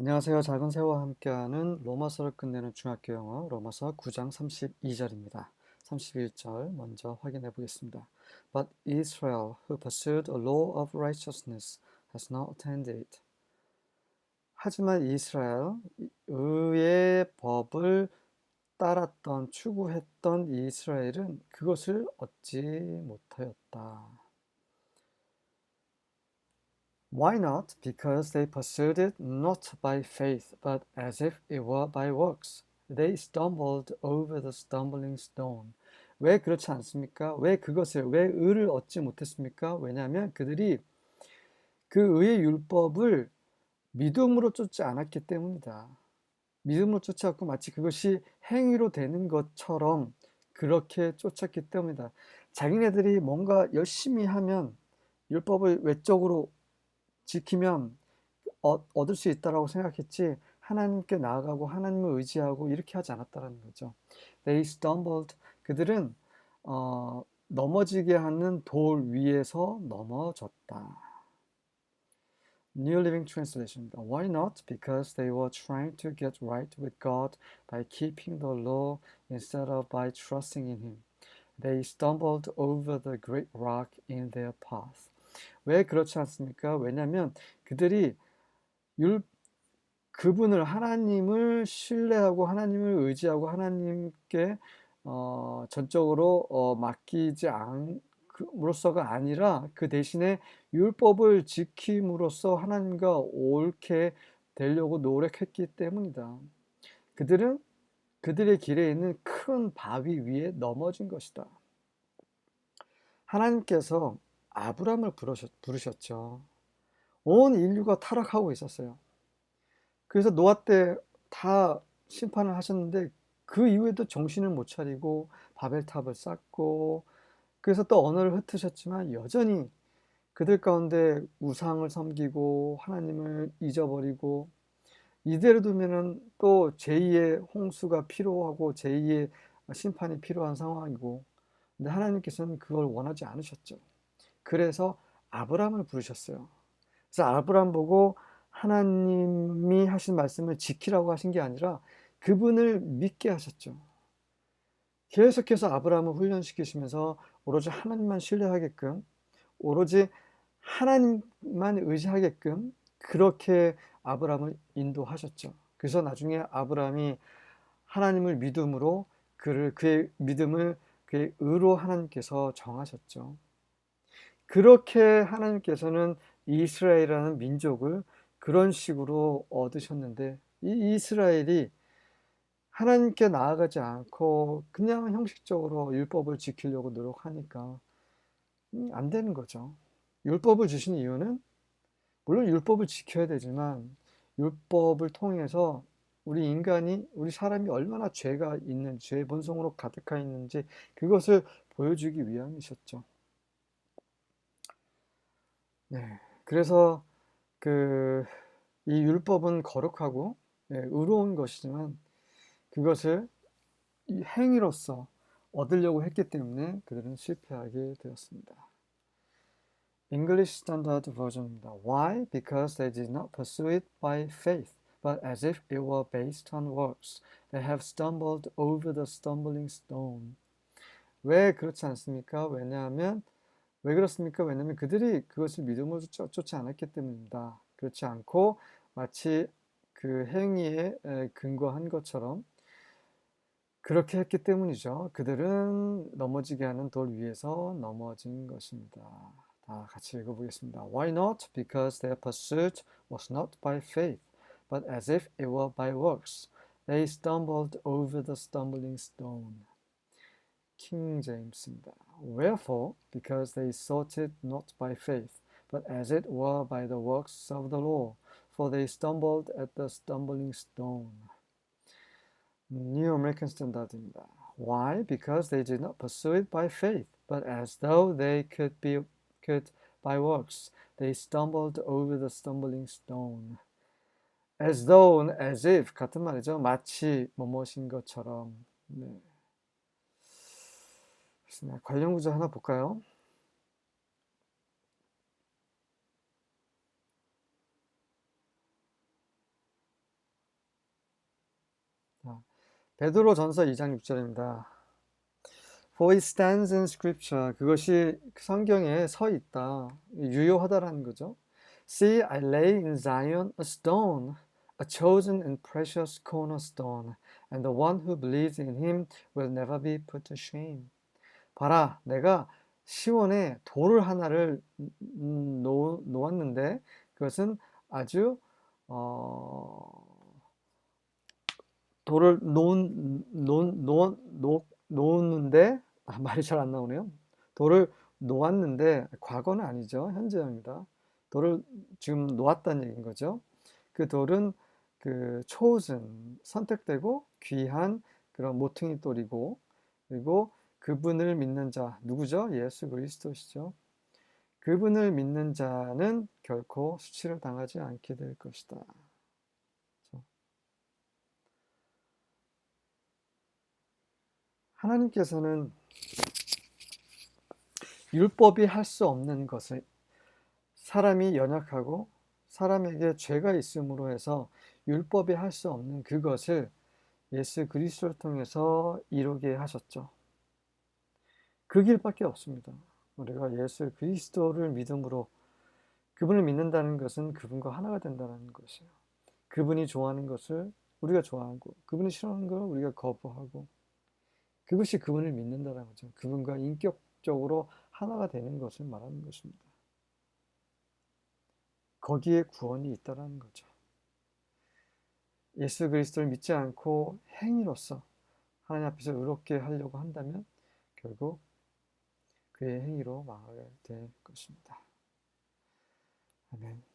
안녕하세요. 작은 새와 함께하는 로마서를 끝내는 중학교 영어 로마서 9장 32절입니다. 31절 먼저 확인해 보겠습니다. But Israel, who pursued a law of righteousness, has not attained it. 하지만 이스라엘, 의의 법을 따랐던, 추구했던 이스라엘은 그것을 얻지 못하였다. Why not? Because they pursued it not by faith, but as if it were by works. They stumbled over the stumbling stone. 왜 그렇지 않습니까? 왜 그것을, 왜 의를 얻지 못했습니까? 왜냐하면 그들이 그 의의 율법을 믿음으로 쫓지 않았기 때문이다. 믿음으로 쫓아왔고 마치 그것이 행위로 되는 것처럼 그렇게 쫓았기 때문이다. 자기네들이 뭔가 열심히 하면 율법을 외적으로 지키면 어, 얻을 수 있다라고 생각했지 하나님께 나아가고 하나님을 의지하고 이렇게 하지 않았다라는 거죠. They stumbled. 그들은 어, 넘어지게 하는 돌 위에서 넘어졌다. New Living Translation. Why not? Because they were trying to get right with God by keeping the law instead of by trusting in Him. They stumbled over the great rock in their path. 왜 그렇지 않습니까? 왜냐하면 그들이 율 그분을 하나님을 신뢰하고 하나님을 의지하고 하나님께 어, 전적으로 어, 맡기지 않 으로서가 아니라 그 대신에 율법을 지킴으로써 하나님과 옳게 되려고 노력했기 때문이다. 그들은 그들의 길에 있는 큰 바위 위에 넘어진 것이다. 하나님께서 아브람을 부르셨, 죠 온 인류가 타락하고 있었어요. 그래서 노아 때 다 심판을 하셨는데 그 이후에도 정신을 못 차리고 바벨탑을 쌓고 그래서 또 언어를 흩으셨지만 여전히 그들 가운데 우상을 섬기고 하나님을 잊어버리고 이대로 두면은 또 제2의 홍수가 필요하고 제2의 심판이 필요한 상황이고 근데 하나님께서는 그걸 원하지 않으셨죠. 그래서 아브라함을 부르셨어요. 그래서 아브라함 보고 하나님이 하신 말씀을 지키라고 하신 게 아니라 그분을 믿게 하셨죠. 계속해서 아브라함을 훈련시키시면서 오로지 하나님만 신뢰하게끔 오로지 하나님만 의지하게끔 그렇게 아브라함을 인도하셨죠. 그래서 나중에 아브라함이 하나님을 믿음으로 그를 그의 믿음을 그의 의로 하나님께서 정하셨죠. 그렇게 하나님께서는 이스라엘이라는 민족을 그런 식으로 얻으셨는데 이 이스라엘이 하나님께 나아가지 않고 그냥 형식적으로 율법을 지키려고 노력하니까 음, 안 되는 거죠. 율법을 주신 이유는 물론 율법을 지켜야 되지만 율법을 통해서 우리 인간이 우리 사람이 얼마나 죄가 있는 죄 본성으로 가득하 있는지 그것을 보여주기 위함이셨죠. 네. 그래서 그 이 율법은 거룩하고 예, 의로운 것이지만 그것을 이 행위로서 얻으려고 했기 때문에 그들은 실패하게 되었습니다. English Standard Version입니다. Why? Because they did not pursue it by faith, but as if it were based on works. They have stumbled over the stumbling stone. 왜 그렇지 않습니까? 왜냐하면 왜 그렇습니까? 왜냐하면 그들이 그것을 믿음으로 쫓지 않았기 때문입니다. 그렇지 않고 마치 그 행위에 근거한 것처럼 그렇게 했기 때문이죠. 그들은 넘어지게 하는 돌 위에서 넘어진 것입니다. 다 같이 읽어보겠습니다. Why not? Because their pursuit was not by faith, but as if it were by works. They stumbled over the stumbling stone. 킹 제임스입니다. Wherefore, because they sought it not by faith, but as it were by the works of the law, for they stumbled at the stumbling stone. New American Standard입니다. Why? Because they did not pursue it by faith, but as though they could be could by works, they stumbled over the stumbling stone. As though, as if 같은 말이죠. 마치 뭐뭐인 것처럼. 네. 네, 관련 구조 하나 볼까요? 베드로 전서 2장 6절입니다. For it stands in scripture. 그것이 성경에 서 있다. 유효하다라는 거죠. See, I lay in Zion a stone, a chosen and precious cornerstone, and the one who believes in him will never be put to shame. 봐라, 내가 시온에 돌을 하나를 놓, 놓았는데 그것은 아주 어, 돌을 놓은, 놓은, 놓, 놓, 놓는데 아, 말이 잘 안 나오네요. 돌을 놓았는데 과거는 아니죠. 현재입니다. 돌을 지금 놓았다는 얘기인 거죠. 그 돌은 그 초즌 선택되고 귀한 그런 모퉁이 돌이고 그리고 그분을 믿는 자 누구죠? 예수 그리스도시죠. 그분을 믿는 자는 결코 수치를 당하지 않게 될 것이다. 그렇죠? 하나님께서는 율법이 할 수 없는 것을 사람이 연약하고 사람에게 죄가 있음으로 해서 율법이 할 수 없는 그것을 예수 그리스도를 통해서 이루게 하셨죠. 그 길밖에 없습니다. 우리가 예수 그리스도를 믿음으로 그분을 믿는다는 것은 그분과 하나가 된다는 것이에요. 그분이 좋아하는 것을 우리가 좋아하고 그분이 싫어하는 걸 우리가 거부하고 그것이 그분을 믿는다는 거죠. 그분과 인격적으로 하나가 되는 것을 말하는 것입니다. 거기에 구원이 있다라는 거죠. 예수 그리스도를 믿지 않고 행위로서 하나님 앞에서 의롭게 하려고 한다면 결국 그의 행위로 망하게 될 것입니다. 아멘.